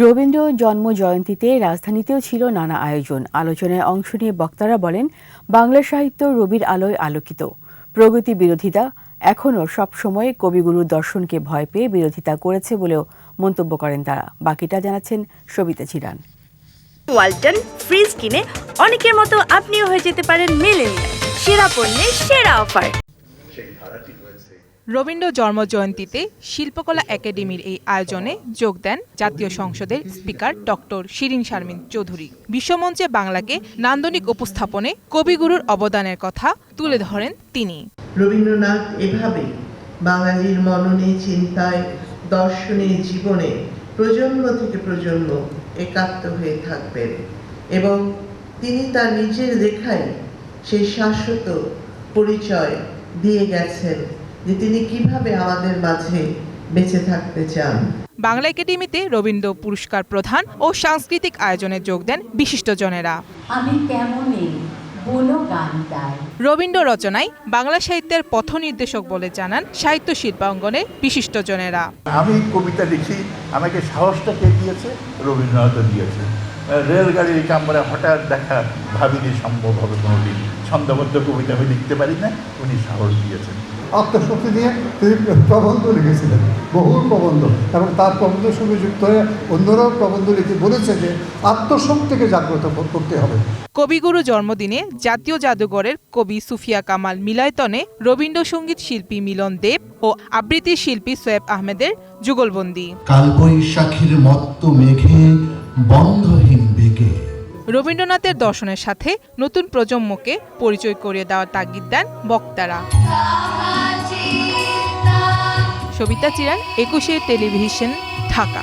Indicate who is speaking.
Speaker 1: রবীন্দ্র জন্ম জয়ন্তীতে রাজধানীতেও ছিল নানা আয়োজন। আলোচনায় অংশ নিয়ে বক্তারা বলেন বাংলা সাহিত্য রবির আলোয় আলোকিত। প্রগতি বিরোধিতা এখনও সবসময় কবিগুরুর দর্শনকে ভয় পেয়ে বিরোধিতা করেছে বলেও মন্তব্য করেন তারা। বাকিটা জানাচ্ছেন সবিতা চিরান।
Speaker 2: ওয়ালটন ফ্রিজ কিনে অনেকের মতো আপনিও হয়ে যেতে পারেন মেলেনিয়া সেরা পণ্যের সেরা অফার।
Speaker 3: রবীন্দ্র জন্মজয়ন্তীতে শিল্পকলা একাডেমির এই আয়োজনে যোগ দেন জাতীয় সংসদের স্পিকার ডক্টর শিরিন শারমিন চৌধুরী। বিশ্বমঞ্চে বাংলাকে নান্দনিক উপস্থাপনে কবিগুরুর অবদানের কথা তুলে ধরেন তিনি।
Speaker 4: রবীন্দ্রনাথ এভাবেই বাঙালির মননে, চিন্তায়, দর্শনে, জীবনে প্রজন্ম থেকে প্রজন্ম একাত্ম হয়ে থাকবেন এবং তিনি তার নিজের লেখায় সেই শাশ্বত পরিচয় দিয়ে গেছেন। যে তিনি কীভাবে আমাদের মাঝে বেঁচে থাকতে চান।
Speaker 3: বাংলা একাডেমিতে রবীন্দ্র পুরস্কার প্রধান ও সাংস্কৃতিক আয়োজনে যোগ দেন বিশিষ্টজনেরা।
Speaker 5: আমি কেমনে
Speaker 3: রবীন্দ্র রচনায় বাংলা সাহিত্যের পথ নির্দেশক বলে জানান সাহিত্য শিল্পাঙ্গনে বিশিষ্টজনেরা।
Speaker 6: আমি কবিতা লিখি আমাকে সাহসটা কে দিয়েছে? রবীন্দ্রনাথ দিয়েছে রেলগাড়ির কামরা হঠাৎ দেখা ভাবিনি সম্ভব হবে কোনোদিন। ছন্দবদ্ধ কবিতা আমি লিখতে পারি না উনি সাহস দিয়েছেন।
Speaker 7: আত্মশক্তি নিয়ে তিনি প্রবন্ধ লিখেছিলেন বহু প্রবন্ধ। এবং তার প্রবন্ধের সঙ্গে যুক্ত হয়ে অন্যরাও প্রবন্ধ লিখে বলেছে যে আত্মশক্তিকে জাগ্রত করতে হবে।
Speaker 3: কবিগুরু জন্মদিনে জাতীয় জাদুঘরের কবি সুফিয়া কামাল মিলায়তনে রবীন্দ্রসঙ্গীত শিল্পী মিলন দেব ও আবৃত্তি শিল্পী সোয়েব আহমেদের যুগলবন্দি।
Speaker 8: কালবৈশাখীর মত্ত মেঘে বন্ধহীন বেগে
Speaker 3: রবীন্দ্রনাথের দর্শনের সাথে নতুন প্রজন্মকে পরিচয় করিয়ে দেওয়ার তাগিদ দেন বক্তারা। সবিতা চিরান একুশে টেলিভিশন ঢাকা।